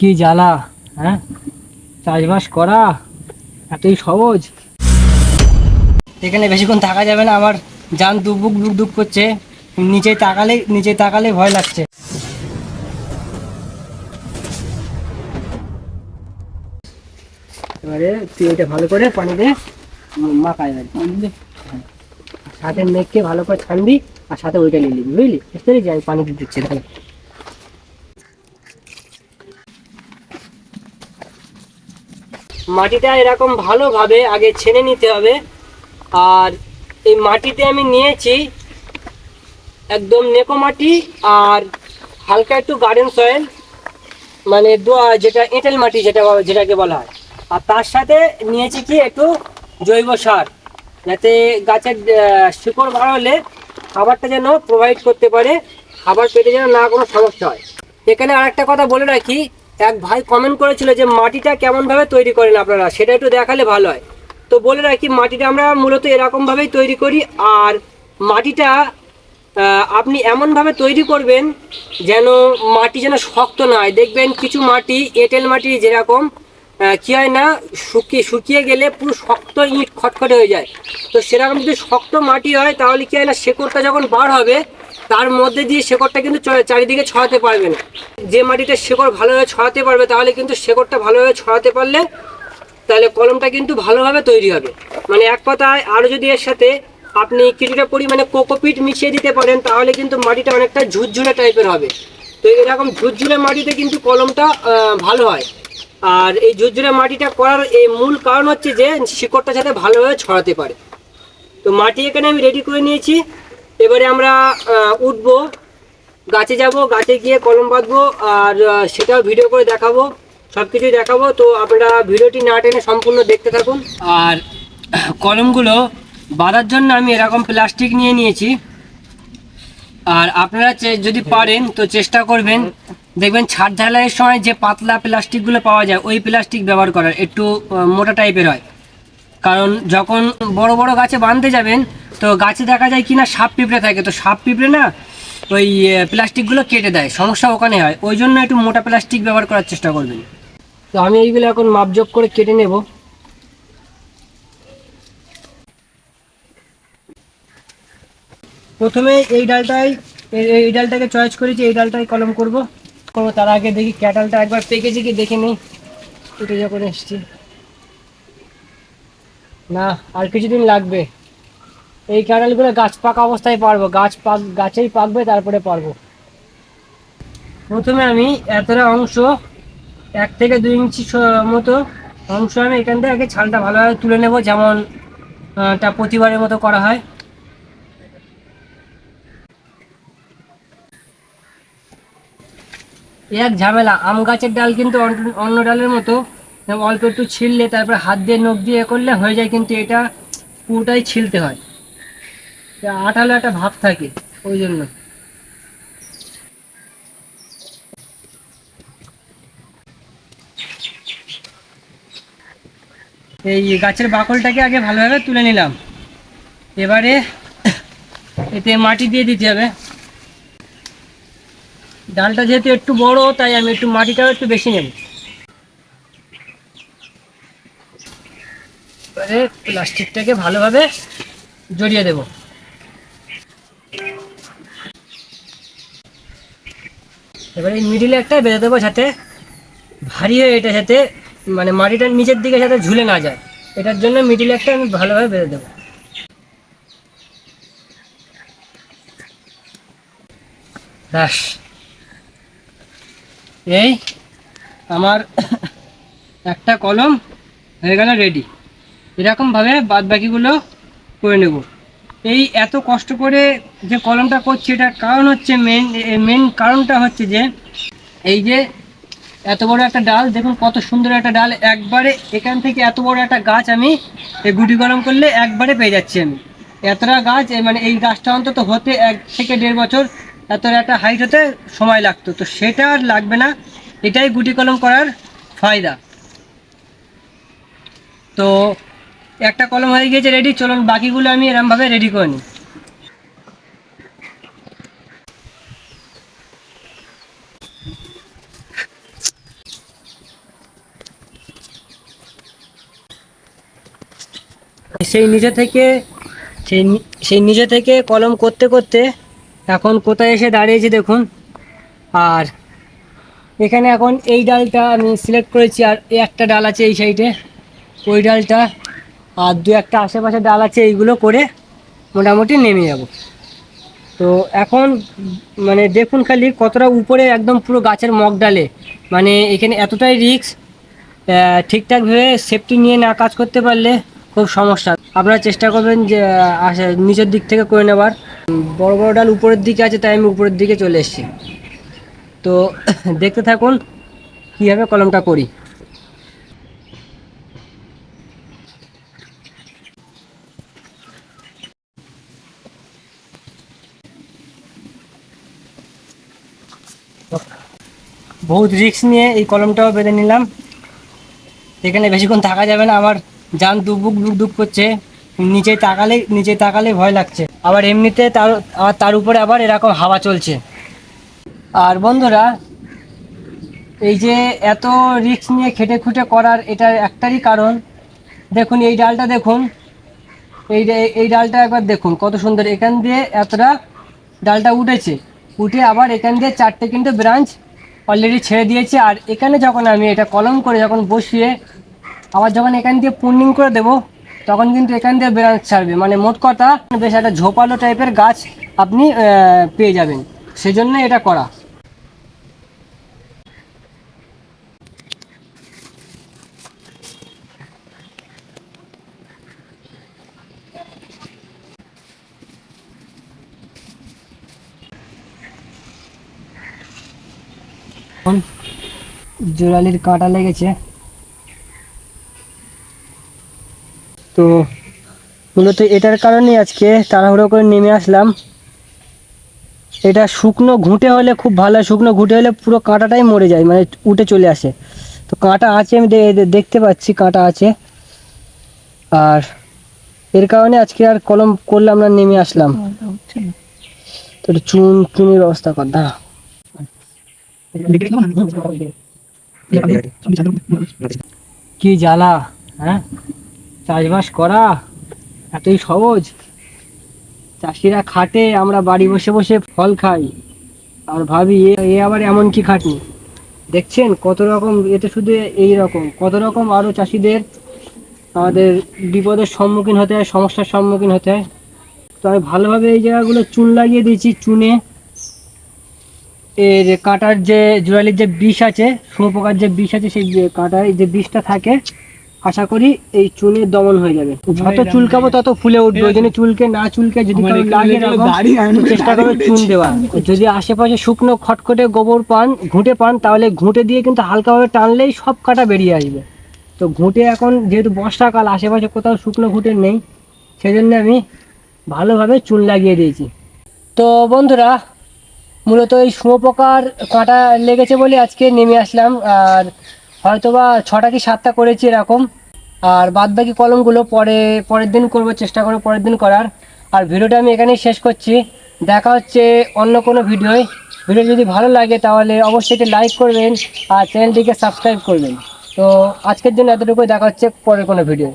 কি জ্বালা হ্যাঁ? চাষবাস করা এতই সহজ। এখানে বেশিক্ষণ থাকা যাবে না আমার যান দুবুক দুক দুক করছে। নিচে তাকালে নিচে তাকালে ভয় লাগছে। এবারে তুই ওইটা ভালো করে পানিতে মাখায় রাখবি। হ্যাঁ। সাথে মেঘকে ভালো করে ছানবি আর সাথে ওইটা নিয়ে নিবি বুঝলি? বুঝতে পেরেছি আমি পানি দিয়ে দিচ্ছি তাহলে। মাটিটা এরকম ভালোভাবে আগে ছেনে নিতে হবে। আর এই মাটিতে আমি নিয়েছি একদম নেকো মাটি আর হালকা একটু গার্ডেন সয়েল মানে যেটা এঁটেল মাটি যেটা যেটাকে বলা হয়। আর তার সাথে নিয়েছি কি একটু জৈব সার, যাতে গাছের শিকড় বাড়ালে খাবারটা যেন প্রোভাইড করতে পারে, খাবার পেটে যেন না কোনো সমস্যা হয়। এখানে আরেকটা কথা বলে রাখি এক ভাই কমেন্ট করেছিল যে মাটিটা কেমনভাবে তৈরি করেন আপনারা? সেটা একটু দেখালে ভালো হয়। তো বলে রাখি, মাটিটা আমরা মূলত এরকমভাবেই তৈরি করি। আর মাটিটা আপনি এমনভাবে তৈরি করবেন যেন মাটি যেন শক্ত না হয়। দেখবেন কিছু মাটি, এঁটেল মাটি যেরকম কি হয় না, শুকিয়ে শুকিয়ে গেলে পুরো শক্ত ইট খটখটে হয়ে যায়। তো সেরকম যদি শক্ত মাটি হয়, তাহলে কি হয় না, শেকড়টা যখন বার হবে তার মধ্যে দিয়ে শেকড়টা কিন্তু চারিদিকে ছড়াতে পারবে না। যে মাটিতে শেকড় ভালোভাবে ছড়াতে পারবে, তাহলে কিন্তু শেকড়টা ভালোভাবে ছড়াতে পারলে তাহলে কলমটা কিন্তু ভালোভাবে তৈরি হবে। মানে এক কথায় আরও যদি এর সাথে আপনি কিছুটা পরিমাণে কোকোপিট মিশিয়ে দিতে পারেন, তাহলে কিন্তু মাটিটা অনেকটা ঝুরঝুরে টাইপের হবে। তো এরকম ঝুরঝুরে মাটিতে কিন্তু কলমটা ভালো হয়। আর এই ঝুরঝুরে মাটিটা করার এই মূল কারণ হচ্ছে যে শিকড়টা যাতে ভালোভাবে ছড়াতে পারে। তো মাটি এখানে আমি রেডি করে নিয়েছি। এবারে আমরা উঠবো, গাছে যাব, গাছে গিয়ে কলম বাঁধবো, আর সেটাও ভিডিও করে দেখাবো সব কিছুই দেখাবো। তো আপনারা ভিডিওটি না টেনে সম্পূর্ণ দেখতে থাকুন। আর, কলমগুলো বাঁধার জন্য আমি এরকম প্লাস্টিক নিয়ে নিয়েছি। আর আপনারা যদি পারেন, তো চেষ্টা করবেন। দেখবেন ছাদ ঢালাইয়ের সময় যে পাতলা প্লাস্টিকগুলো পাওয়া যায়, ওই প্লাস্টিক ব্যবহার করার, একটু মোটা টাইপের হয়। কারণ যখন বড় বড় গাছে বাঁধতে যাবেন তো গাছে দেখা যায় কি না সাপ পিঁপড়ে থাকে, তো সাপ পিঁপড়ে না ওই প্লাস্টিকগুলো কেটে দেয়, সমস্যা ওখানে হয়। ওই জন্য একটু মোটা প্লাস্টিক ব্যবহার করার চেষ্টা করবেন। তো আমি এইগুলো এখন মাপজোক করে কেটে নেব। প্রথমে এই ডালটাই, এই- এই ডালটাকে চয়েস করেছি এই ডালটাই কলম করব। করব, তার আগে দেখি ক্যাটালটা একবার পেকেছে কি দেখে নিই। এটা যখন এসছি। না, আর কিছুদিন লাগবে। এই ক্যাটালগুলো গাছ পাকা অবস্থায় পারব। গাছ পাক গাছেই পাকবে, তারপরে পারব। প্রথমে আমি এতটা অংশ, এক থেকে দুই ইঞ্চি মতো অংশ আমি এখান থেকে আগে ছালটা ভালোভাবে তুলে নেব, যেমন তা প্রতিবারের মতো করা হয়। এক ঝামেলা, আম গাছের ডাল কিন্তু অন্য- ডালের মতো। অল্প একটু ছিললে, তারপরে হাত দিয়ে, নখ দিয়ে করলে হয়ে যায়, কিন্তু এটা পুরোটাই ছিলতে হয়। আঠালো একটা ভাব থাকে, ওই জন্য। এই গাছের বাকলটাকে আগে ভালোভাবে তুলে নিলাম। এবারে এতে মাটি দিয়ে দিতে হবে। ডালটা যেহেতু একটু বড়, তাই আমি একটু মাটিটাও একটু বেশি নেব। এবারে প্লাস্টিকটাকে ভালোভাবে জড়িয়ে দেব। এবারে এই মিডিলে একটা বেঁধে দেবো যাতে ভারী হয়ে এটা যাতে মানে মাটিটার নিচের দিকে যাতে ঝুলে না যায়। এটার জন্য মিডিলে একটা আমি ভালোভাবে বেঁধে দেবো। ব্যাস। এই আমার একটা কলম হয়ে গেল রেডি এরকমভাবে বাদ বাকিগুলো করে নেব। এই এত কষ্ট করে যে কলমটা করছি, এটার কারণ হচ্ছে মেন মেন কারণটা হচ্ছে যে, এই যে এত বড় একটা ডাল, দেখুন কত সুন্দর একটা ডাল, একবারে এখান থেকে এত বড় একটা গাছ আমি এই গুটি কলম করলে একবারে পেয়ে যাচ্ছি আমি। এতটা গাছ মানে এই গাছটা অন্তত হতে এক থেকে দেড় বছর এতটা একটা হাইট হতে সময় লাগতো। তো সেটা আর লাগবে না, এটাই গুটি কলম করার ফায়দা। তো একটা কলম হয়ে গিয়েছে রেডি চলুন, বাকিগুলো আমি এরমভাবে রেডি করে নিই। সেই নিজে থেকে, সেই সেই নিজে থেকে কলম করতে করতে এখন কোথায় এসে দাঁড়িয়েছে দেখুন। আর এখানে এখন এই ডালটা আমি সিলেক্ট করেছি, আর একটা ডাল আছে এই সাইডে ওই ডালটা আর দু একটা আশেপাশে ডাল আছে, এইগুলো করে মোটামুটি নেমে যাব। তো এখন মানে দেখুন খালি কতটা উপরে একদম পুরো গাছের মগ ডালে। মানে এখানে এতটাই রিস্ক ঠিকঠাকভাবে সেফটি নিয়ে না কাজ করতে পারলে খুব সমস্যা। আপনারা চেষ্টা করবেন যে নিচের দিক থেকে করে নেবার। বড় বড় ডাল উপরের দিকে আছে, তাই আমি উপরের দিকে চলে এসেছি। তো দেখতে থাকুন কীভাবে কলমটা করি। বহুত রিস্ক নিয়ে এই কলমটাও বেঁধে নিলাম। এখানে বেশিক্ষণ থাকা যাবে না, আমার যান দুবুক দুক দুক করছে। নিচে তাকালে নিচে তাকালে ভয় লাগছে। আবার এমনিতে তার আর তার উপরে আবার এরকম হাওয়া চলছে। আর বন্ধুরা, এই যে এত রিস্ক নিয়ে খেটে খুঁটে করার এটার একটারই কারণ, দেখুন এই ডালটা দেখুন। এই এই ডালটা একবার দেখুন কত সুন্দর। এখান দিয়ে এতটা ডালটা উঠেছে। উঠে আবার এখান দিয়ে চারটে কিন্তু ব্রাঞ্চ অলরেডি ছেড়ে দিয়েছি। আর এখানে যখন আমি এটা কলম করে যখন বসিয়ে আবার যখন এখান দিয়ে পুর্নিং করে দেব, তখন কিন্তু এখান দিয়ে ব্রাঞ্চ ছাড়বে। মানে মোট কথা, বেশ একটা ঝোপালো টাইপের গাছ আপনি পেয়ে যাবেন। সেজন্য এটা করা। এখন জোরালির কাঁটা লেগেছে। তো মূলত এটার কারণেই আজকে তাড়াহুড়ো করে নেমে আসলাম। এটা শুকনো ঘুঁটে হলে খুব ভালো হয়। শুকনো ঘুঁটে হলে পুরো কাঁটাটাই মরে যায় মানে উঠে চলে আসে। তো কাঁটা আছে আমি দেখতে পাচ্ছি কাঁটা আছে। আর এর কারণে আজকে আর কলম করলাম না নেমে আসলাম। তো চুন চুনের ব্যবস্থা কর দাঁড়া। কি জ্বালা হ্যাঁ? চাষবাস করা, এতই সহজ? চাষিরা খাটে, আমরা বাড়ি বসে বসে ফল খাই। আর ভাবি, এ আবার এমন কি খাটনি? দেখছেন কত রকম, এতে শুধু এই রকম। কত রকম আরও চাষিদের আমাদের বিপদের সম্মুখীন হতে হয়, সমস্যার সম্মুখীন হতে হয়। তো আমি ভালোভাবে এই জায়গাগুলো চুন লাগিয়ে দিয়েছি, চুনে। এর কাঁটার যে জোয়ালির যে বিষ আছে শুঁয়োপোকার যে বিষ আছে সেই কাঁটার যে বিষটা থাকে আশা করি এই চুনের দমন হয়ে যাবে। যত চুলকাবো তত ফুলে উঠবে। ওই জন্য চুলকে না চুলকে যদি কারও লাগে চেষ্টা করবে চুন দেওয়া যদি আশেপাশে শুকনো খটখটে গোবর পান ঘুঁটে পান তাহলে ঘুঁটে দিয়ে কিন্তু হালকাভাবে টানলেই সব কাটা বেরিয়ে আসবে। তো ঘুঁটে এখন যেহেতু বর্ষাকাল আশেপাশে কোথাও শুকনো ঘুঁটে নেই সেজন্য আমি ভালোভাবে চুন লাগিয়ে দিয়েছি। তো বন্ধুরা মূলত এই শুঁয়োপোকার কাঁটা লেগেছে বলে আজকে নেমে আসলাম, আর হয়তোবা ছটা কি সাতটা করেছি এরকম। আর বাদ বাকি কলমগুলো পরে, পরের দিন করব, চেষ্টা করব পরের দিন করার। আর ভিডিওটা আমি এখানেই শেষ করছি। দেখা হচ্ছে অন্য কোনো ভিডিওয়। ভিডিও যদি ভালো লাগে তাহলে অবশ্যই একটি লাইক করবেন আর চ্যানেলটিকে সাবস্ক্রাইব করবেন। তো আজকের জন্য এতটুকুই। দেখা হচ্ছে পরের কোনো ভিডিও